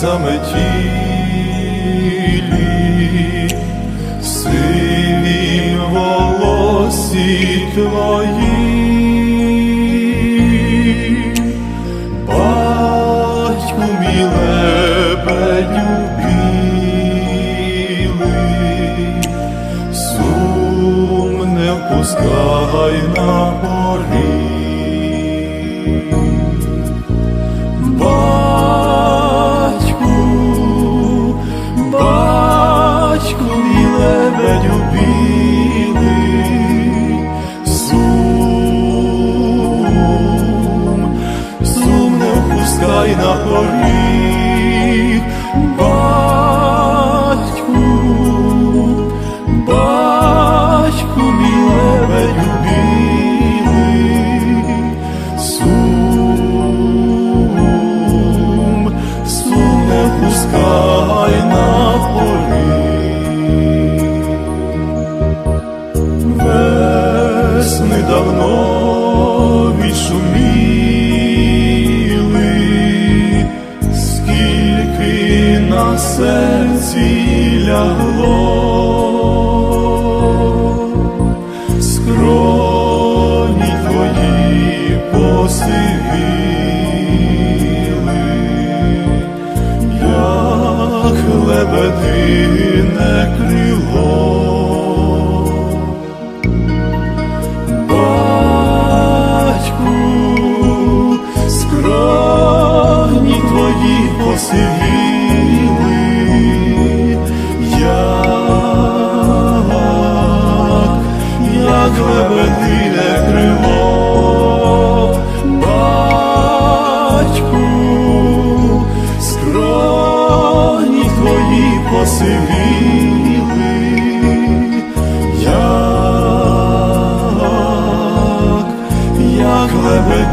заметілі, сивім волосі твої. Батьку мій лебедю білий, сум не впускай на поріг. Серці лягло, скроні твої посивіли, як лебедине крило.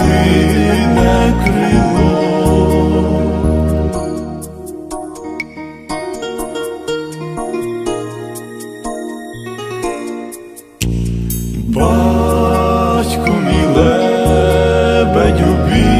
Лебедине крило. Батьку мій лебедь білий,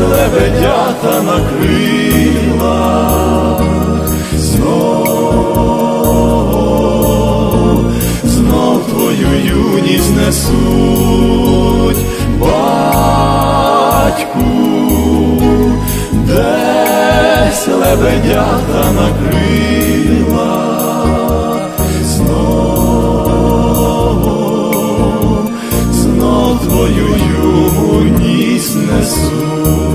лебедята на крилах, знов, знов твою юність несуть, батьку, десь лебедята на крилах, знов, знов твою юність несуть.